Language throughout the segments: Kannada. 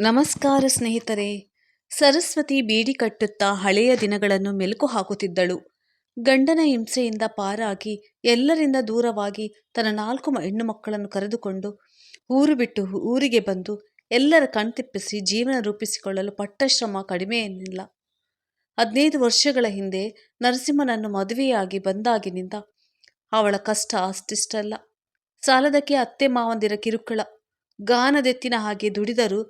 ನಮಸ್ಕಾರ ಸ್ನೇಹಿತರೆ. ಸರಸ್ವತಿ ಬೀಡಿ ಕಟ್ಟುತ್ತಾ ಹಳೆಯ ದಿನಗಳನ್ನು ಮೆಲುಕು ಹಾಕುತ್ತಿದ್ದಳು. ಗಂಡನ ಹಿಂಸೆಯಿಂದ ಪಾರಾಗಿ ಎಲ್ಲರಿಂದ ದೂರವಾಗಿ ತನ್ನ ನಾಲ್ಕು ಹೆಣ್ಣು ಮಕ್ಕಳನ್ನು ಕರೆದುಕೊಂಡು ಊರು ಬಿಟ್ಟು ಊರಿಗೆ ಬಂದು ಎಲ್ಲರ ಕಣ್ತಿಪ್ಪಿಸಿ ಜೀವನ ರೂಪಿಸಿಕೊಳ್ಳಲು ಪಟ್ಟಶ್ರಮ ಕಡಿಮೆ ಏನಿಲ್ಲ ಹದಿನೈದು ವರ್ಷಗಳ ಹಿಂದೆ ನರಸಿಂಹನನ್ನು ಮದುವೆಯಾಗಿ ಬಂದಾಗಿನಿಂದ ಅವಳ ಕಷ್ಟ ಅಷ್ಟಿಷ್ಟಲ್ಲ. ಸಾಲದಕ್ಕೆ ಅತ್ತೆ ಮಾವಂದಿರ ಕಿರುಕುಳ. ಗಾನದೆತ್ತಿನ ಹಾಗೆ ದುಡಿದರೂ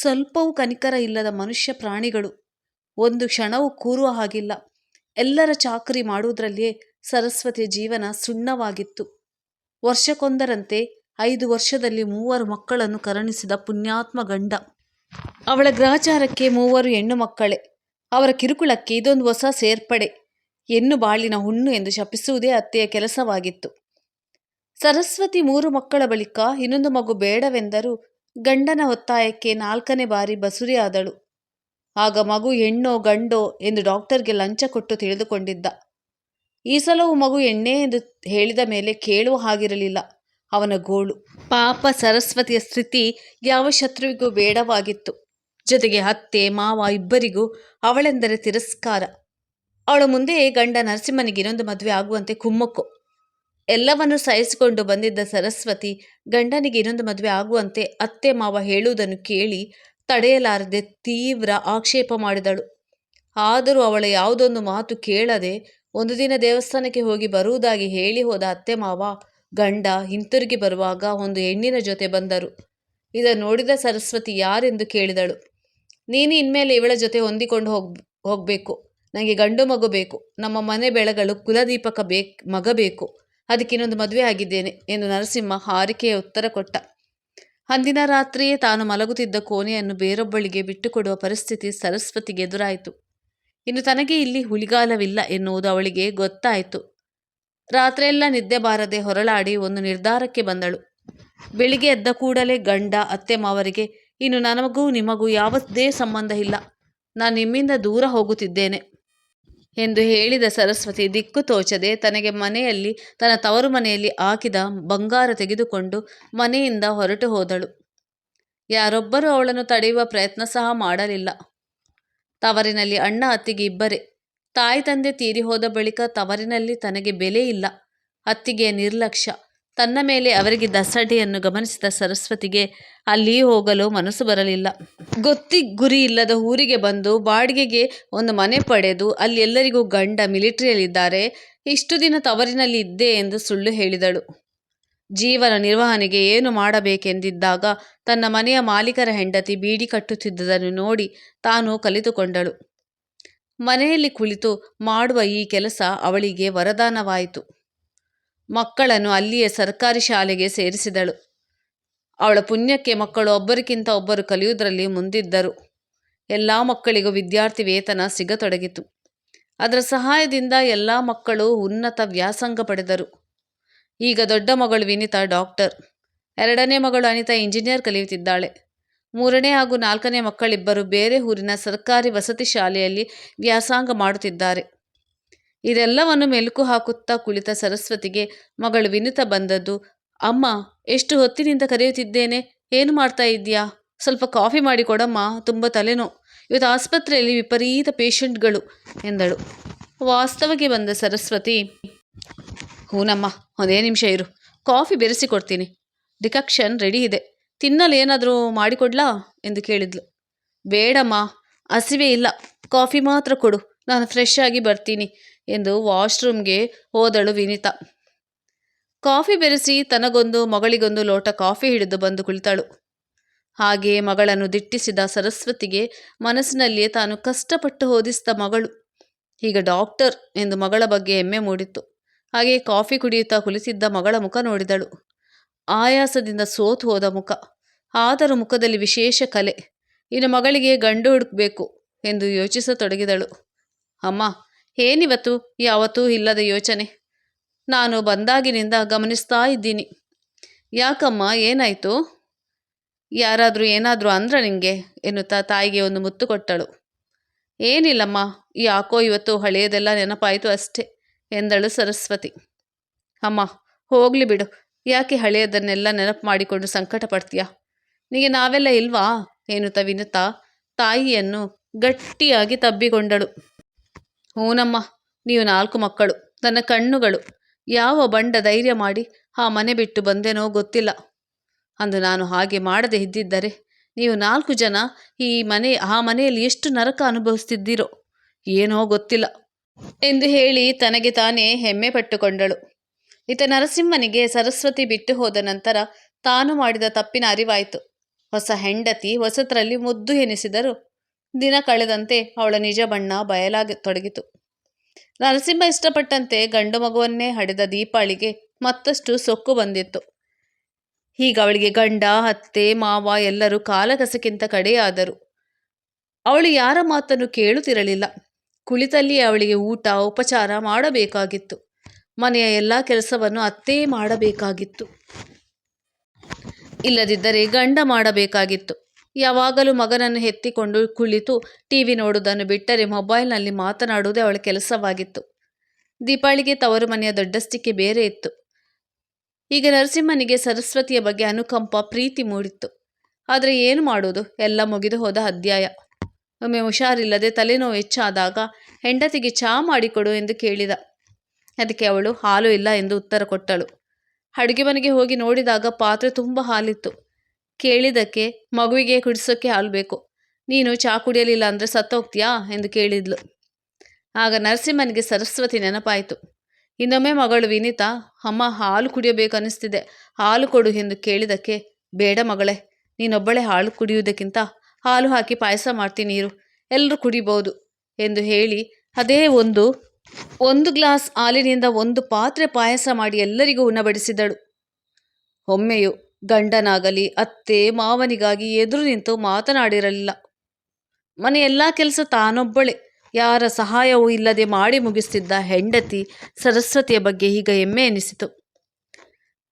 ಸ್ವಲ್ಪವೂ ಕನಿಕರ ಇಲ್ಲದ ಮನುಷ್ಯ ಪ್ರಾಣಿಗಳು. ಒಂದು ಕ್ಷಣವೂ ಕೂರುವ ಹಾಗಿಲ್ಲ. ಎಲ್ಲರ ಚಾಕರಿ ಮಾಡುವುದರಲ್ಲಿಯೇ ಸರಸ್ವತಿ ಜೀವನ ಸುಣ್ಣವಾಗಿತ್ತು. ವರ್ಷಕ್ಕೊಂದರಂತೆ ಐದು ವರ್ಷದಲ್ಲಿ ಮೂವರು ಮಕ್ಕಳನ್ನು ಕರುಣಿಸಿದ ಪುಣ್ಯಾತ್ಮ ಗಂಡ. ಅವಳ ಗ್ರಾಚಾರಕ್ಕೆ ಮೂವರು ಹೆಣ್ಣು ಮಕ್ಕಳೇ. ಅವರ ಕಿರುಕುಳಕ್ಕೆ ಇದೊಂದು ಹೊಸ ಸೇರ್ಪಡೆ. ಹೆಣ್ಣು ಬಾಳಿನ ಹುಣ್ಣು ಎಂದು ಶಪಿಸುವುದೇ ಅತ್ತೆಯ ಕೆಲಸವಾಗಿತ್ತು. ಸರಸ್ವತಿ ಮೂರು ಮಕ್ಕಳ ಬಳಿಕ ಇನ್ನೊಂದು ಮಗು ಬೇಡವೆಂದರೂ ಗಂಡನ ಒತ್ತಾಯಕ್ಕೆ ನಾಲ್ಕನೇ ಬಾರಿ ಬಸುರಿಯಾದಳು ಆಗ ಮಗು ಹೆಣ್ಣೋ ಗಂಡೋ ಎಂದು ಡಾಕ್ಟರ್ಗೆ ಲಂಚ ಕೊಟ್ಟು ತಿಳಿದುಕೊಂಡಿದ್ದ. ಈ ಸಲವೂ ಮಗು ಎಣ್ಣೆ ಎಂದು ಹೇಳಿದ ಮೇಲೆ ಕೇಳುವ ಹಾಗಿರಲಿಲ್ಲ. ಅವನ ಗೋಳು, ಪಾಪ ಸರಸ್ವತಿಯ ಸ್ಥಿತಿ ಯಾವ ಶತ್ರುವಿಗೂ ಬೇಡವಾಗಿತ್ತು. ಜೊತೆಗೆ ಅತ್ತೆ, ಮಾವ ಇಬ್ಬರಿಗೂ ಅವಳೆಂದರೆ ತಿರಸ್ಕಾರ. ಅವಳ ಮುಂದೆ ಗಂಡ ನರಸಿಂಹನಿಗೆ ಇನ್ನೊಂದು ಮದುವೆ ಆಗುವಂತೆ ಕುಮ್ಮಕ್ಕು. ಎಲ್ಲವನ್ನು ಸಹಿಸಿಕೊಂಡು ಬಂದಿದ್ದ ಸರಸ್ವತಿ ಗಂಡನಿಗೆ ಇನ್ನೊಂದು ಮದುವೆ ಆಗುವಂತೆ ಅತ್ತೆ ಮಾವ ಹೇಳುವುದನ್ನು ಕೇಳಿ ತಡೆಯಲಾರದೆ ತೀವ್ರ ಆಕ್ಷೇಪ ಮಾಡಿದಳು. ಆದರೂ ಅವಳ ಯಾವುದೊಂದು ಮಾತು ಕೇಳದೆ ಒಂದು ದಿನ ದೇವಸ್ಥಾನಕ್ಕೆ ಹೋಗಿ ಬರುವುದಾಗಿ ಹೇಳಿ ಹೋದ ಅತ್ತೆ ಮಾವ ಗಂಡ ಹಿಂತಿರುಗಿ ಬರುವಾಗ ಒಂದು ಹೆಣ್ಣಿನ ಜೊತೆ ಬಂದರು. ಇದನ್ನು ನೋಡಿದ ಸರಸ್ವತಿ ಯಾರೆಂದು ಕೇಳಿದಳು. ನೀನು ಇನ್ಮೇಲೆ ಇವಳ ಜೊತೆ ಹೊಂದಿಕೊಂಡು ಹೋಗ್, ಹೋಗಬೇಕು. ನನಗೆ ಗಂಡು ಮಗು ಬೇಕು. ನಮ್ಮ ಮನೆ ಬೆಳಗಲು ಕುಲದೀಪಕ ಬೇಕು, ಮಗ ಬೇಕು. ಅದಕ್ಕೆ ಇನ್ನೊಂದು ಮದುವೆ ಆಗಿದ್ದೇನೆ ಎಂದು ನರಸಿಂಹ ಹಾರಿಕೆಯ ಉತ್ತರ ಕೊಟ್ಟ. ಅಂದಿನ ರಾತ್ರಿಯೇ ತಾನು ಮಲಗುತ್ತಿದ್ದ ಕೋಣೆಯನ್ನು ಬೇರೊಬ್ಬಳಿಗೆ ಬಿಟ್ಟುಕೊಡುವ ಪರಿಸ್ಥಿತಿ ಸರಸ್ವತಿಗೆ ಎದುರಾಯಿತು. ಇನ್ನು ತನಗೆ ಇಲ್ಲಿ ಹುಳಿಗಾಲವಿಲ್ಲ ಎನ್ನುವುದು ಅವಳಿಗೆ ಗೊತ್ತಾಯಿತು. ರಾತ್ರಿಯೆಲ್ಲ ನಿದ್ದೆ ಬಾರದೆ ಹೊರಳಾಡಿ ಒಂದು ನಿರ್ಧಾರಕ್ಕೆ ಬಂದಳು. ಬೆಳಿಗ್ಗೆ ಎದ್ದ ಕೂಡಲೇ ಗಂಡ, ಅತ್ತೆ ಮಾವರಿಗೆ, ಇನ್ನು ನನಗೂ ನಿಮಗೂ ಯಾವುದೇ ಸಂಬಂಧ ಇಲ್ಲ. ನಾನು ನಿಮ್ಮಿಂದ ದೂರ ಹೋಗುತ್ತಿದ್ದೇನೆ. ಎಂದು ಹೇಳಿದ ಸರಸ್ವತಿ ದಿಕ್ಕು ತೋಚದೆ ತನಗೆ ಮನೆಯಲ್ಲಿ, ತನ್ನ ತವರು ಮನೆಯಲ್ಲಿ ಹಾಕಿದ ಬಂಗಾರ ತೆಗೆದುಕೊಂಡು ಮನೆಯಿಂದ ಹೊರಟು ಹೋದಳು. ಯಾರೊಬ್ಬರೂ ಅವಳನ್ನು ತಡೆಯುವ ಪ್ರಯತ್ನ ಸಹ ಮಾಡಲಿಲ್ಲ. ತವರಿನಲ್ಲಿ ಅಣ್ಣ ಅತ್ತಿಗೆ ಇಬ್ಬರೇ. ತಾಯಿ ತಂದೆ ತೀರಿ ಹೋದ ಬಳಿಕ ತವರಿನಲ್ಲಿ ತನಗೆ ಬೆಲೆ ಇಲ್ಲ. ಅತ್ತಿಗೆಯ ನಿರ್ಲಕ್ಷ್ಯ. ತನ್ನ ಮೇಲೆ ಅವರಿಗೆ ದಸಡೆಯನ್ನು ಗಮನಿಸಿದ ಸರಸ್ವತಿಗೆ ಅಲ್ಲಿ ಹೋಗಲು ಮನಸ್ಸು ಬರಲಿಲ್ಲ. ಗೊತ್ತಿ ಗುರಿ ಇಲ್ಲದ ಊರಿಗೆ ಬಂದು ಬಾಡಿಗೆಗೆ ಒಂದು ಮನೆ ಪಡೆದು ಅಲ್ಲಿ ಎಲ್ಲರಿಗೂ ಗಂಡ ಮಿಲಿಟರಿಯಲ್ಲಿದ್ದಾರೆ. ಇಷ್ಟು ದಿನ ತವರಿನಲ್ಲಿ ಇದ್ದೆ ಎಂದು ಸುಳ್ಳು ಹೇಳಿದಳು. ಜೀವನ ನಿರ್ವಹಣೆಗೆ ಏನು ಮಾಡಬೇಕೆಂದಿದ್ದಾಗ ತನ್ನ ಮನೆಯ ಮಾಲೀಕರ ಹೆಂಡತಿ ಬೀಡಿ ಕಟ್ಟುತ್ತಿದ್ದುದನ್ನು ನೋಡಿ ತಾನು ಕಲಿತುಕೊಂಡಳು. ಮನೆಯಲ್ಲಿ ಕುಳಿತು ಮಾಡುವ ಈ ಕೆಲಸ ಅವಳಿಗೆ ವರದಾನವಾಯಿತು. ಮಕ್ಕಳನ್ನು ಅಲ್ಲಿಯೇ ಸರ್ಕಾರಿ ಶಾಲೆಗೆ ಸೇರಿಸಿದಳು. ಅವಳ ಪುಣ್ಯಕ್ಕೆ ಮಕ್ಕಳು ಒಬ್ಬರಿಗಿಂತ ಒಬ್ಬರು ಕಲಿಯುವುದರಲ್ಲಿ ಮುಂದಿದ್ದರು. ಎಲ್ಲ ಮಕ್ಕಳಿಗೂ ವಿದ್ಯಾರ್ಥಿ ವೇತನ ಸಿಗತೊಡಗಿತು. ಅದರ ಸಹಾಯದಿಂದ ಎಲ್ಲ ಮಕ್ಕಳು ಉನ್ನತ ವ್ಯಾಸಂಗ ಪಡೆದರು. ಈಗ ದೊಡ್ಡ ಮಗಳು ವಿನಿತಾ, ಡಾಕ್ಟರ್. ಎರಡನೇ ಮಗಳು ಅನಿತಾ ಇಂಜಿನಿಯರ್ ಕಲಿಯುತ್ತಿದ್ದಾಳೆ. ಮೂರನೇ ಹಾಗೂ ನಾಲ್ಕನೇ ಮಕ್ಕಳಿಬ್ಬರು ಬೇರೆ ಊರಿನ ಸರ್ಕಾರಿ ವಸತಿ ಶಾಲೆಯಲ್ಲಿ ವ್ಯಾಸಂಗ ಮಾಡುತ್ತಿದ್ದಾರೆ. ಇದೆಲ್ಲವನ್ನು ಮೆಲುಕು ಹಾಕುತ್ತಾ ಕುಳಿತ ಸರಸ್ವತಿಗೆ ಮಗಳು ವಿನಿತ ಬಂದದ್ದು, ಅಮ್ಮ, ಎಷ್ಟು ಹೊತ್ತಿನಿಂದ ಕರೆಯುತ್ತಿದ್ದೇನೆ? ಏನು ಮಾಡ್ತಾ ಇದ್ದೀಯಾ? ಸ್ವಲ್ಪ ಕಾಫಿ ಮಾಡಿ ಕೊಡಮ್ಮ, ತುಂಬ ತಲೆನೋ ಇವತ್ತು ಆಸ್ಪತ್ರೆಯಲ್ಲಿ ವಿಪರೀತ ಪೇಷಂಟ್ಗಳು ಎಂದಳು. ವಾಸ್ತವಕ್ಕೆ ಬಂದ ಸರಸ್ವತಿ, ಹೂನಮ್ಮ, ಒಂದೇ ನಿಮಿಷ ಇರು, ಕಾಫಿ ಬೆರೆಸಿ ಕೊಡ್ತೀನಿ. ಡಿಕಕ್ಷನ್ ರೆಡಿ ಇದೆ. ತಿನ್ನಲು ಏನಾದರೂ ಮಾಡಿಕೊಡ್ಲಾ ಎಂದು ಕೇಳಿದ್ಲು. ಬೇಡಮ್ಮ, ಹಸಿವೆ ಇಲ್ಲ. ಕಾಫಿ ಮಾತ್ರ ಕೊಡು. ನಾನು ಫ್ರೆಶ್ ಆಗಿ ಬರ್ತೀನಿ. ಎಂದು ವಾಶ್ರೂಮ್ಗೆ ಹೋದಳು ವಿನಿತಾ. ಕಾಫಿ ಬೆರೆಸಿ ತನಗೊಂದು ಮಗಳಿಗೊಂದು ಲೋಟ ಕಾಫಿ ಹಿಡಿದು ಬಂದು ಕುಳಿತಳು. ಹಾಗೆ ಮಗಳನ್ನು ದಿಟ್ಟಿಸಿದ ಸರಸ್ವತಿಗೆ ಮನಸ್ಸಿನಲ್ಲಿಯೇ ತಾನು ಕಷ್ಟಪಟ್ಟು ಓದಿಸಿದ ಮಗಳು. ಈಗ ಡಾಕ್ಟರ್ ಎಂದು ಮಗಳ ಬಗ್ಗೆ ಹೆಮ್ಮೆ ಮೂಡಿತ್ತು. ಹಾಗೆ ಕಾಫಿ ಕುಡಿಯುತ್ತಾ ಕುಳಿತಿದ್ದ ಮಗಳ ಮುಖ ನೋಡಿದಳು. ಆಯಾಸದಿಂದ ಸೋತು ಹೋದ ಮುಖ. ಆದರೂ ಮುಖದಲ್ಲಿ ವಿಶೇಷ ಕಲೆ. ಇನ್ನು ಮಗಳಿಗೆ ಗಂಡು ಹುಡುಕಬೇಕು ಎಂದು ಯೋಚಿಸತೊಡಗಿದಳು. ಅಮ್ಮ ಏನಿವತ್ತು? ಯಾವತ್ತೂ ಇಲ್ಲದ ಯೋಚನೆ. ನಾನು ಬಂದಾಗಿನಿಂದ ಗಮನಿಸ್ತಾ ಇದ್ದೀನಿ. ಯಾಕಮ್ಮ, ಏನಾಯಿತು? ಯಾರಾದರೂ ಏನಾದರೂ ಅಂದ್ರ ನಿಮಗೆ ಎನ್ನುತ್ತಾ ತಾಯಿಗೆ ಒಂದು ಮುತ್ತು ಕೊಟ್ಟಳು. ಏನಿಲ್ಲಮ್ಮ, ಯಾಕೋ ಇವತ್ತು ಹಳೆಯದೆಲ್ಲ ನೆನಪಾಯಿತು ಅಷ್ಟೇ, ಎಂದಳು ಸರಸ್ವತಿ. ಅಮ್ಮ, ಹೋಗಲಿ ಬಿಡು. ಯಾಕೆ ಹಳೆಯದನ್ನೆಲ್ಲ ನೆನಪು ಮಾಡಿಕೊಂಡು ಸಂಕಟ ಪಡ್ತೀಯಾ ನಿನಗೆ ನಾವೆಲ್ಲ ಇಲ್ವಾ? ಎನ್ನುತ್ತಾ ವಿನುತಾ ತಾಯಿಯನ್ನು ಗಟ್ಟಿಯಾಗಿ ತಬ್ಬಿಕೊಂಡಳು. ಹೂನಮ್ಮ, ನೀವು ನಾಲ್ಕು ಮಕ್ಕಳು, ನನ್ನ ಕಣ್ಣುಗಳು. ಯಾವ ಬಂಡ ಧೈರ್ಯ ಮಾಡಿ ಆ ಮನೆ ಬಿಟ್ಟು ಬಂದೇನೋ ಗೊತ್ತಿಲ್ಲ. ಅಂದು ನಾನು ಹಾಗೆ ಮಾಡದೆ ಇದ್ದಿದ್ದರೆ ನೀವು ನಾಲ್ಕು ಜನ ಈ ಮನೆ, ಆ ಮನೆಯಲ್ಲಿ ಎಷ್ಟು ನರಕ ಅನುಭವಿಸ್ತಿದ್ದೀರೋ ಏನೋ ಗೊತ್ತಿಲ್ಲ ಎಂದು ಹೇಳಿ ತನಗೆ ತಾನೇ ಹೆಮ್ಮೆ ಪಟ್ಟುಕೊಂಡಳು. ಇತ ನರಸಿಂಹನಿಗೆ ಸರಸ್ವತಿ ಬಿಟ್ಟು ಹೋದ ನಂತರ ತಾನು ಮಾಡಿದ ತಪ್ಪಿನ ಅರಿವಾಯಿತು. ಹೊಸ ಹೆಂಡತಿ ಹೊಸತರಲ್ಲಿ ಮುದ್ದು ಎನಿಸಿದರು ದಿನ ಕಳೆದಂತೆ ಅವಳ ನಿಜ ಬಣ್ಣ ಬಯಲಾಗತೊಡಗಿತು ನರಸಿಂಹ ಇಷ್ಟಪಟ್ಟಂತೆ ಗಂಡು ಮಗುವನ್ನೇ ಹಡೆದ ದೀಪಾಳಿಗೆ ಮತ್ತಷ್ಟು ಸೊಕ್ಕು ಬಂದಿತ್ತು. ಹೀಗ ಅವಳಿಗೆ ಗಂಡ, ಅತ್ತೆ, ಮಾವ ಎಲ್ಲರೂ ಕಾಲಕಸಕ್ಕಿಂತ ಕಡೆಯಾದರು. ಅವಳು ಯಾರ ಮಾತನ್ನು ಕೇಳುತ್ತಿರಲಿಲ್ಲ. ಕುಳಿತಲ್ಲಿ ಅವಳಿಗೆ ಊಟ, ಉಪಚಾರ ಮಾಡಬೇಕಾಗಿತ್ತು. ಮನೆಯ ಎಲ್ಲ ಕೆಲಸವನ್ನು ಅತ್ತೆ ಮಾಡಬೇಕಾಗಿತ್ತು. ಇಲ್ಲದಿದ್ದರೆ ಗಂಡ ಮಾಡಬೇಕಾಗಿತ್ತು. ಯಾವಾಗಲೂ ಮಗನನ್ನು ಎತ್ತಿಕೊಂಡು ಕುಳಿತು ಟಿವಿ ನೋಡುವುದನ್ನು ಬಿಟ್ಟರೆ ಮೊಬೈಲ್ನಲ್ಲಿ ಮಾತನಾಡುವುದೇ ಅವಳ ಕೆಲಸವಾಗಿತ್ತು. ದೀಪಾಳಿಗೆ ತವರು ಮನೆಯ ದೊಡ್ಡಸ್ತಿಕೆ ಬೇರೆ ಇತ್ತು. ಈಗ ನರಸಿಂಹನಿಗೆ ಸರಸ್ವತಿಯ ಬಗ್ಗೆ ಅನುಕಂಪ, ಪ್ರೀತಿ ಮೂಡಿತ್ತು. ಆದರೆ ಏನು ಮಾಡುವುದು? ಎಲ್ಲ ಮುಗಿದು ಹೋದ ಅಧ್ಯಾಯ. ಒಮ್ಮೆ ಹುಷಾರಿಲ್ಲದೆ ತಲೆನೋವು ಹೆಚ್ಚಾದಾಗ ಹೆಂಡತಿಗೆ ಚಹಾ ಮಾಡಿಕೊಡು ಎಂದು ಕೇಳಿದ. ಅದಕ್ಕೆ ಅವಳು, ಹಾಲು ಇಲ್ಲ ಎಂದು ಉತ್ತರ ಕೊಟ್ಟಳು. ಅಡುಗೆ ಮನೆಗೆ ಹೋಗಿ ನೋಡಿದಾಗ ಪಾತ್ರೆ ತುಂಬ ಹಾಲಿತ್ತು. ಕೇಳಿದ್ದಕ್ಕೆ, ಮಗುವಿಗೆ ಕುಡಿಸೋಕ್ಕೆ ಹಾಲು ಬೇಕು. ನೀನು ಚಹಾ ಕುಡಿಯಲಿಲ್ಲ ಅಂದರೆ ಸತ್ತೋಗ್ತೀಯಾ? ಎಂದು ಕೇಳಿದ್ಲು. ಆಗ ನರಸಿಂಹನಿಗೆ ಸರಸ್ವತಿ ನೆನಪಾಯಿತು. ಇನ್ನೊಮ್ಮೆ ಮಗಳು ವಿನೀತಾ, ಅಮ್ಮ, ಹಾಲು ಕುಡಿಯಬೇಕು ಅನ್ನಿಸ್ತಿದೆ ಹಾಲು ಕೊಡು ಎಂದು ಕೇಳಿದಕ್ಕೆ ಬೇಡ ಮಗಳೇ, ನೀನೊಬ್ಬಳೇ ಹಾಲು ಕುಡಿಯುವುದಕ್ಕಿಂತ ಹಾಲು ಹಾಕಿ ಪಾಯಸ ಮಾಡ್ತೀನಿ ನೀರು ಎಲ್ಲರೂ ಕುಡಿಬೋದು ಎಂದು ಹೇಳಿ, ಅದೇ ಒಂದು ಒಂದು ಗ್ಲಾಸ್ ಹಾಲಿನಿಂದ ಒಂದು ಪಾತ್ರೆ ಪಾಯಸ ಮಾಡಿ ಎಲ್ಲರಿಗೂ ಉಣಬಡಿಸಿದಳು. ಒಮ್ಮೆಯೂ ಗಂಡನಾಗಲಿ, ಅತ್ತೆ, ಮಾವನಿಗಾಗಿ ಎದುರು ನಿಂತು ಮಾತನಾಡಿರಲಿಲ್ಲ. ಮನೆ ಎಲ್ಲ ಕೆಲಸ ತಾನೊಬ್ಬಳೆ. ಯಾರ ಸಹಾಯವೂ ಇಲ್ಲದೆ ಮಾಡಿ ಮುಗಿಸ್ತಿದ್ದ ಹೆಂಡತಿ ಸರಸ್ವತಿಯ ಬಗ್ಗೆ ಈಗ ಹೆಮ್ಮೆ ಎನಿಸಿತು.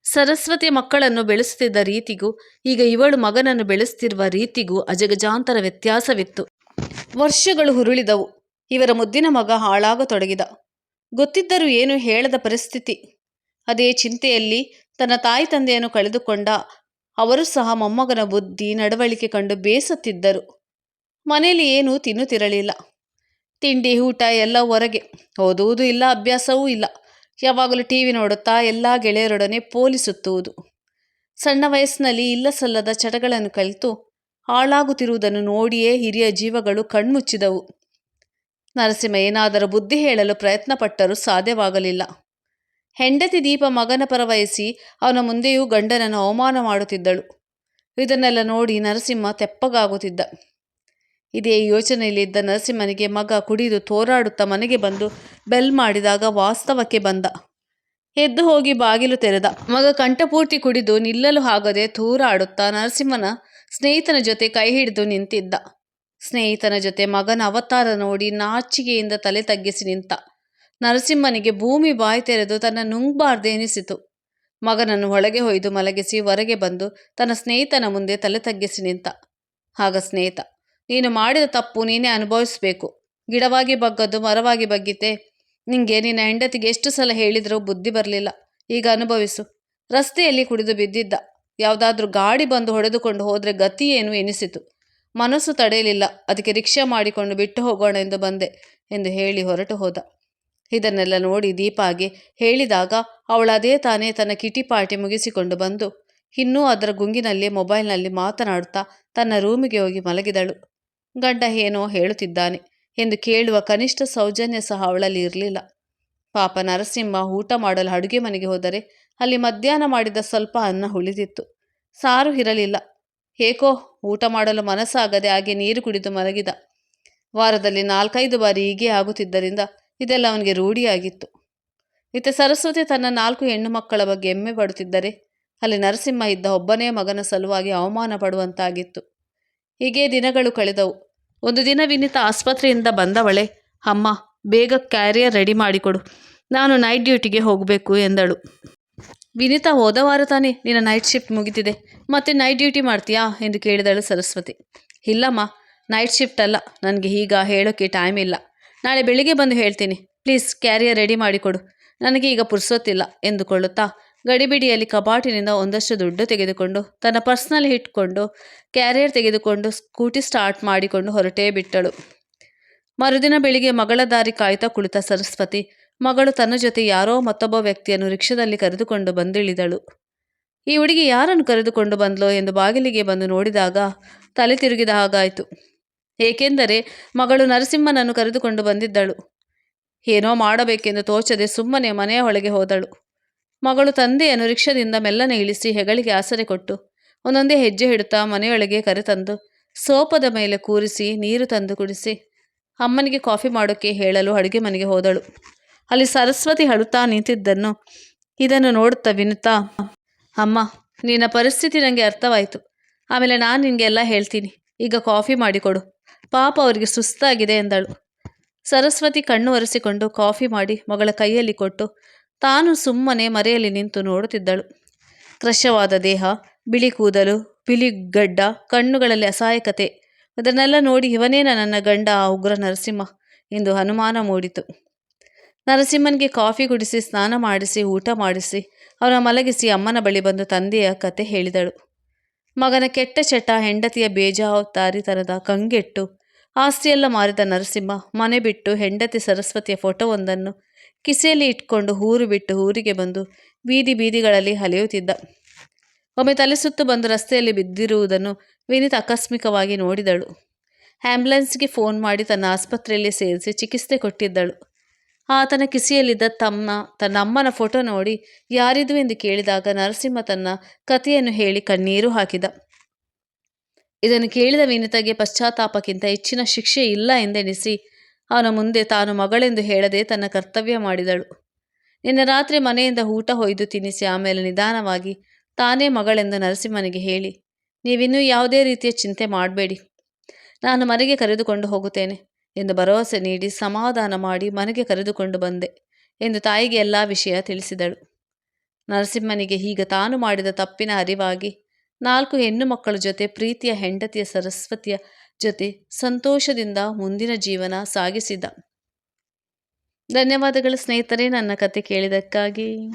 ಸರಸ್ವತಿ ಮಕ್ಕಳನ್ನು ಬೆಳೆಸುತ್ತಿದ್ದ ರೀತಿಗೂ, ಈಗ ಇವಳು ಮಗನನ್ನು ಬೆಳೆಸುತ್ತಿರುವ ರೀತಿಗೂ ಅಜಗಜಾಂತರ ವ್ಯತ್ಯಾಸವಿತ್ತು. ವರ್ಷಗಳು ಹುರುಳಿದವು. ಇವರ ಮುದ್ದಿನ ಮಗ ಹಾಳಾಗತೊಡಗಿದ. ಗೊತ್ತಿದ್ದರೂ ಏನು ಹೇಳದ ಪರಿಸ್ಥಿತಿ? ಅದೇ ಚಿಂತೆಯಲ್ಲಿ ತನ್ನ ತಾಯಿ ತಂದೆಯನ್ನು ಕಳೆದುಕೊಂಡ ಅವರು ಸಹ ಮೊಮ್ಮಗನ ಬುದ್ಧಿ ನಡವಳಿಕೆ ಕಂಡು ಬೇಸತ್ತಿದ್ದರು. ಮನೆಯಲ್ಲಿ ಏನೂ ತಿನ್ನುತ್ತಿರಲಿಲ್ಲ. ತಿಂಡಿ, ಊಟ ಎಲ್ಲ ಹೊರಗೆ. ಓದುವುದು ಇಲ್ಲ, ಅಭ್ಯಾಸವೂ ಇಲ್ಲ. ಯಾವಾಗಲೂ ಟಿ ವಿ ನೋಡುತ್ತಾ ಎಲ್ಲ ಗೆಳೆಯರೊಡನೆ ಪೋಲಿಸುತ್ತುವುದು. ಸಣ್ಣ ವಯಸ್ಸಿನಲ್ಲಿ ಇಲ್ಲ ಸಲ್ಲದ ಚಟಗಳನ್ನು ಕಲಿತು ಹಾಳಾಗುತ್ತಿರುವುದನ್ನು ನೋಡಿಯೇ ಹಿರಿಯ ಜೀವಗಳು ಕಣ್ಮುಚ್ಚಿದವು. ನರಸಿಂಹ ಏನಾದರೂ ಬುದ್ಧಿ ಹೇಳಲು ಪ್ರಯತ್ನಪಟ್ಟರೂ ಸಾಧ್ಯವಾಗಲಿಲ್ಲ. ಹೆಂಡತಿ ದೀಪ ಮಗನ ಪರವಹಿಸಿ ಅವನ ಮುಂದೆಯೂ ಗಂಡನನ್ನು ಅವಮಾನ ಮಾಡುತ್ತಿದ್ದಳು. ಇದನ್ನೆಲ್ಲ ನೋಡಿ ನರಸಿಂಹ ತೆಪ್ಪಗಾಗುತ್ತಿದ್ದ. ಇದೇ ಯೋಚನೆಯಲ್ಲಿದ್ದ ನರಸಿಂಹನಿಗೆ ಮಗ ಕುಡಿದು ತೋರಾಡುತ್ತಾ ಮನೆಗೆ ಬಂದು ಬೆಲ್ ಮಾಡಿದಾಗ ವಾಸ್ತವಕ್ಕೆ ಬಂದ. ಎದ್ದು ಹೋಗಿ ಬಾಗಿಲು ತೆರೆದ. ಮಗ ಕಂಠಪೂರ್ತಿ ಕುಡಿದು ನಿಲ್ಲಲು ಆಗದೆ ತೂರಾಡುತ್ತಾ ನರಸಿಂಹನ ಸ್ನೇಹಿತನ ಜೊತೆ ಕೈ ಹಿಡಿದು ನಿಂತಿದ್ದ. ಸ್ನೇಹಿತನ ಜೊತೆ ಮಗನ ಅವತಾರ ನೋಡಿ ನಾಚಿಕೆಯಿಂದ ತಲೆ ತಗ್ಗಿಸಿ ನಿಂತ. ನರಸಿಂಹನಿಗೆ ಭೂಮಿ ಬಾಯಿ ತೆರೆದು ತನ್ನ ನುಂಗ್ಬಾರ್ದು ಎನಿಸಿತು. ಮಗನನ್ನು ಒಳಗೆ ಹೊಯ್ದು ಮಲಗಿಸಿ ಹೊರಗೆ ಬಂದು ತನ್ನ ಸ್ನೇಹಿತನ ಮುಂದೆ ತಲೆ ತಗ್ಗಿಸಿ ನಿಂತ. ಆಗ ಸ್ನೇಹಿತ, ನೀನು ಮಾಡಿದ ತಪ್ಪು ನೀನೇ ಅನುಭವಿಸಬೇಕು. ಗಿಡವಾಗಿ ಬಗ್ಗದ್ದು ಮರವಾಗಿ ಬಗ್ಗಿತೆ ನಿಂಗೆ ನಿನ್ನ ಹೆಂಡತಿಗೆ ಎಷ್ಟು ಸಲ ಹೇಳಿದರೂ ಬುದ್ಧಿ ಬರಲಿಲ್ಲ. ಈಗ ಅನುಭವಿಸು. ರಸ್ತೆಯಲ್ಲಿ ಕುಡಿದು ಬಿದ್ದಿದ್ದ. ಯಾವುದಾದ್ರೂ ಗಾಡಿ ಬಂದು ಹೊಡೆದುಕೊಂಡು ಹೋದರೆ ಗತಿ ಏನು ಎನಿಸಿತು. ಮನಸ್ಸು ತಡೆಯಲಿಲ್ಲ. ಅದಕ್ಕೆ ರಿಕ್ಷಾ ಮಾಡಿಕೊಂಡು ಬಿಟ್ಟು ಹೋಗೋಣ ಎಂದು ಬಂದೆ ಎಂದು ಹೇಳಿ ಹೊರಟು ಹೋದ. ಇದನ್ನೆಲ್ಲ ನೋಡಿ ದೀಪಾಗೆ ಹೇಳಿದಾಗ ಅವಳದೇ ತಾನೇ ತನ್ನ ಕಿಟಿ ಪಾರ್ಟಿ ಮುಗಿಸಿಕೊಂಡು ಬಂದು ಇನ್ನೂ ಅದರ ಗುಂಗಿನಲ್ಲಿ ಮೊಬೈಲ್ನಲ್ಲಿ ಮಾತನಾಡುತ್ತಾ ತನ್ನ ರೂಮಿಗೆ ಹೋಗಿ ಮಲಗಿದಳು. ಗಂಡ ಏನೋ ಹೇಳುತ್ತಿದ್ದಾನೆ ಎಂದು ಕೇಳುವ ಕನಿಷ್ಠ ಸೌಜನ್ಯ ಸಹ ಅವಳಲ್ಲಿ ಇರಲಿಲ್ಲ. ಪಾಪ ನರಸಿಂಹ ಊಟ ಮಾಡಲು ಅಡುಗೆ ಮನೆಗೆ ಹೋದರೆ ಅಲ್ಲಿ ಮಧ್ಯಾಹ್ನ ಮಾಡಿದ ಸ್ವಲ್ಪ ಅನ್ನ ಉಳಿದಿತ್ತು. ಸಾರು ಇರಲಿಲ್ಲ. ಏಕೋ ಊಟ ಮಾಡಲು ಮನಸ್ಸಾಗದೆ ಹಾಗೆ ನೀರು ಕುಡಿದು ಮಲಗಿದ. ವಾರದಲ್ಲಿ ನಾಲ್ಕೈದು ಬಾರಿ ಹೀಗೆ ಆಗುತ್ತಿದ್ದರಿಂದ ಇದೆಲ್ಲ ಅವನಿಗೆ ರೂಢಿಯಾಗಿತ್ತು ಇತ್ತ ಸರಸ್ವತಿ ತನ್ನ ನಾಲ್ಕು ಹೆಣ್ಣು ಮಕ್ಕಳ ಬಗ್ಗೆ ಹೆಮ್ಮೆ ಪಡುತ್ತಿದ್ದರೆ ಅಲ್ಲಿ ನರಸಿಂಹ ಇದ್ದ ಒಬ್ಬನೇ ಮಗನ ಸಲುವಾಗಿ ಅವಮಾನ ಪಡುವಂತಾಗಿತ್ತು. ಹೀಗೆ ದಿನಗಳು ಕಳೆದವು. ಒಂದು ದಿನ ವಿನಿತ ಆಸ್ಪತ್ರೆಯಿಂದ ಬಂದವಳೆ, ಅಮ್ಮ, ಬೇಗ ಕ್ಯಾರಿಯರ್ ರೆಡಿ ಮಾಡಿಕೊಡು. ನಾನು ನೈಟ್ ಡ್ಯೂಟಿಗೆ ಹೋಗಬೇಕು, ಎಂದಳು. ವಿನಿತ ಹೋದ ವಾರ ತಾನೇ, ನಿನ್ನ ನೈಟ್ ಶಿಫ್ಟ್ ಮುಗಿತಿದೆ. ಮತ್ತೆ ನೈಟ್ ಡ್ಯೂಟಿ ಮಾಡ್ತೀಯಾ? ಎಂದು ಕೇಳಿದಳು ಸರಸ್ವತಿ. ಇಲ್ಲಮ್ಮ, ನೈಟ್ ಶಿಫ್ಟ್ ಅಲ್ಲ. ನನಗೆ ಈಗ ಹೇಳೋಕ್ಕೆ ಟೈಮ್ ಇಲ್ಲ. ನಾಳೆ ಬೆಳಿಗ್ಗೆ ಬಂದು ಹೇಳ್ತೀನಿ. ಪ್ಲೀಸ್ ಕ್ಯಾರಿಯರ್ ರೆಡಿ ಮಾಡಿಕೊಡು ನನಗೆ ಈಗ ಪುರ್ಸೊತ್ತಿಲ್ಲ ಎಂದುಕೊಳ್ಳುತ್ತಾ ಗಡಿಬಿಡಿಯಲ್ಲಿ ಕಬಾಟಿನಿಂದ ಒಂದಷ್ಟು ದುಡ್ಡು ತೆಗೆದುಕೊಂಡು ತನ್ನ ಪರ್ಸ್ನಲ್ಲಿ ಇಟ್ಕೊಂಡು ಕ್ಯಾರಿಯರ್ ತೆಗೆದುಕೊಂಡು ಸ್ಕೂಟಿ ಸ್ಟಾರ್ಟ್ ಮಾಡಿಕೊಂಡು ಹೊರಟೇ ಬಿಟ್ಟಳು. ಮರುದಿನ ಬೆಳಿಗ್ಗೆ ಮಗಳ ದಾರಿ ಕಾಯ್ತಾ ಕುಳಿತ ಸರಸ್ವತಿ ಮಗಳು ತನ್ನ ಜೊತೆ ಯಾರೋ ಮತ್ತೊಬ್ಬ ವ್ಯಕ್ತಿಯನ್ನು ರಿಕ್ಷಾದಲ್ಲಿ ಕರೆದುಕೊಂಡು ಬಂದಿಳಿದಳು. ಈ ಹುಡುಗಿ ಯಾರನ್ನು ಕರೆದುಕೊಂಡು ಬಂದ್ಲೋ ಎಂದು ಬಾಗಿಲಿಗೆ ಬಂದು ನೋಡಿದಾಗ ತಲೆ ತಿರುಗಿದ ಹಾಗಾಯಿತು. ಏಕೆಂದರೆ ಮಗಳು ನರಸಿಂಹನನ್ನು ಕರೆದುಕೊಂಡು ಬಂದಿದ್ದಳು. ಏನೋ ಮಾಡಬೇಕೆಂದು ತೋಚದೆ ಸುಮ್ಮನೆ ಮನೆಯ ಒಳಗೆ ಹೋದಳು. ಮಗಳು ತಂದೆಯನ್ನು ರಿಕ್ಷದಿಂದ ಮೆಲ್ಲನೆ ಇಳಿಸಿ ಹೆಗಳಿಗೆ ಆಸರೆ ಕೊಟ್ಟು, ಒಂದೊಂದೇ ಹೆಜ್ಜೆ ಹಿಡುತ್ತಾ ಮನೆಯೊಳಗೆ ಕರೆತಂದು, ಸೋಪದ ಮೇಲೆ ಕೂರಿಸಿ ನೀರು ತಂದು ಕುಡಿಸಿ, ಅಮ್ಮನಿಗೆ ಕಾಫಿ ಮಾಡೋಕ್ಕೆ ಹೇಳಲು ಅಡುಗೆ ಮನೆಗೆ ಹೋದಳು. ಅಲ್ಲಿ ಸರಸ್ವತಿ ಅಳುತ್ತಾ ನಿಂತಿದ್ದನ್ನು ಇದನ್ನು ನೋಡುತ್ತಾ ವಿನುತ್ತಾ, ಅಮ್ಮ, ನಿನ್ನ ಪರಿಸ್ಥಿತಿ ನನಗೆ ಅರ್ಥವಾಯಿತು. ಆಮೇಲೆ ನಾನು ನಿನಗೆಲ್ಲ ಹೇಳ್ತೀನಿ. ಈಗ ಕಾಫಿ ಮಾಡಿಕೊಡು. ಪಾಪ ಅವರಿಗೆ ಸುಸ್ತಾಗಿದೆ ಎಂದಳು. ಸರಸ್ವತಿ ಕಣ್ಣು ಒರೆಸಿಕೊಂಡು ಕಾಫಿ ಮಾಡಿ ಮಗಳ ಕೈಯಲ್ಲಿ ಕೊಟ್ಟು ತಾನು ಸುಮ್ಮನೆ ಮರೆಯಲ್ಲಿ ನಿಂತು ನೋಡುತ್ತಿದ್ದಳು. ಕೃಶವಾದ ದೇಹ, ಬಿಳಿ ಕೂದಲು, ಬಿಳಿ ಗಡ್ಡ, ಕಣ್ಣುಗಳಲ್ಲಿ ಅಸಹಾಯಕತೆ, ಅದನ್ನೆಲ್ಲ ನೋಡಿ ಇವನೇನ ನನ್ನ ಗಂಡ ಆ ಉಗ್ರ ನರಸಿಂಹ ಎಂದು ಅನುಮಾನ ಮೂಡಿತು. ನರಸಿಂಹನಿಗೆ ಕಾಫಿ ಕುಡಿಸಿ, ಸ್ನಾನ ಮಾಡಿಸಿ, ಊಟ ಮಾಡಿಸಿ, ಅವನ ಮಲಗಿಸಿ ಅಮ್ಮನ ಬಳಿ ಬಂದು ತಂದೆಯ ಕತೆ ಹೇಳಿದಳು. ಮಗನ ಕೆಟ್ಟ ಚಟ, ಹೆಂಡತಿಯ ಬೇಜವಾಬ್ದಾರಿತನದ ಕಂಗೆಟ್ಟು ಆಸ್ತಿಯೆಲ್ಲ ಮಾರಿದ ನರಸಿಂಹ ಮನೆ ಬಿಟ್ಟು ಹೆಂಡತಿ ಸರಸ್ವತಿಯ ಫೋಟೋವೊಂದನ್ನು ಕಿಸೆಯಲ್ಲಿ ಇಟ್ಕೊಂಡು ಊರು ಬಿಟ್ಟು ಊರಿಗೆ ಬಂದು ಬೀದಿ ಬೀದಿಗಳಲ್ಲಿ ಅಲೆಯುತ್ತಿದ್ದ ಒಮ್ಮೆ ತಲೆ ಸುತ್ತು ಬಂದು ರಸ್ತೆಯಲ್ಲಿ ಬಿದ್ದಿರುವುದನ್ನು ವಿನೀತ್ ಆಕಸ್ಮಿಕವಾಗಿ ನೋಡಿದಳು. ಆ್ಯಂಬುಲೆನ್ಸ್ಗೆ ಫೋನ್ ಮಾಡಿ ತನ್ನ ಆಸ್ಪತ್ರೆಯಲ್ಲಿ ಸೇರಿಸಿ ಚಿಕಿತ್ಸೆ ಕೊಟ್ಟಿದ್ದಳು. ಆತನ ಕಿಸಿಯಲ್ಲಿದ್ದ ತಮ್ಮ, ತನ್ನ ಅಮ್ಮನ ಫೋಟೋ ನೋಡಿ ಯಾರಿದು ಎಂದು ಕೇಳಿದಾಗ ನರಸಿಂಹ ತನ್ನ ಕಥೆಯನ್ನು ಹೇಳಿ ಕಣ್ಣೀರು ಹಾಕಿದ. ಇದನ್ನು ಕೇಳಿದ ವಿನಿತಗೆ ಪಶ್ಚಾತ್ತಾಪಕ್ಕಿಂತ ಹೆಚ್ಚಿನ ಶಿಕ್ಷೆ ಇಲ್ಲ ಎಂದೆನಿಸಿ, ಅವನ ಮುಂದೆ ತಾನು ಮಗಳೆಂದು ಹೇಳದೆ ತನ್ನ ಕರ್ತವ್ಯ ಮಾಡಿದಳು. ನಿನ್ನೆ ರಾತ್ರಿ ಮನೆಯಿಂದ ಊಟ ಹೊಯ್ದು ತಿನ್ನಿಸಿ ಆಮೇಲೆ ನಿಧಾನವಾಗಿ ತಾನೇ ಮಗಳೆಂದು ನರಸಿಂಹನಿಗೆ ಹೇಳಿ, ನೀವಿನ್ನೂ ಯಾವುದೇ ರೀತಿಯ ಚಿಂತೆ ಮಾಡಬೇಡಿ. ನಾನು ಮನೆಗೆ ಕರೆದುಕೊಂಡು ಹೋಗುತ್ತೇನೆ ಎಂದು ಭರವಸೆ ನೀಡಿ ಸಮಾಧಾನ ಮಾಡಿ ಮನೆಗೆ ಕರೆದುಕೊಂಡು ಬಂದೆ ಎಂದು ತಾಯಿಗೆ ಎಲ್ಲ ವಿಷಯ ತಿಳಿಸಿದಳು. ನರಸಿಂಹನಿಗೆ ಈಗ ತಾನು ಮಾಡಿದ ತಪ್ಪಿನ ಅರಿವಾಗಿ ನಾಲ್ಕು ಹೆಣ್ಣು ಮಕ್ಕಳ ಜೊತೆ ಪ್ರೀತಿಯ ಹೆಂಡತಿಯ ಸರಸ್ವತಿಯ ಜೊತೆ ಸಂತೋಷದಿಂದ ಮುಂದಿನ ಜೀವನ ಸಾಗಿಸಿದ. ಧನ್ಯವಾದಗಳು ಸ್ನೇಹಿತರೆ, ನನ್ನ ಕತೆ ಕೇಳಿದ್ದಕ್ಕಾಗಿ.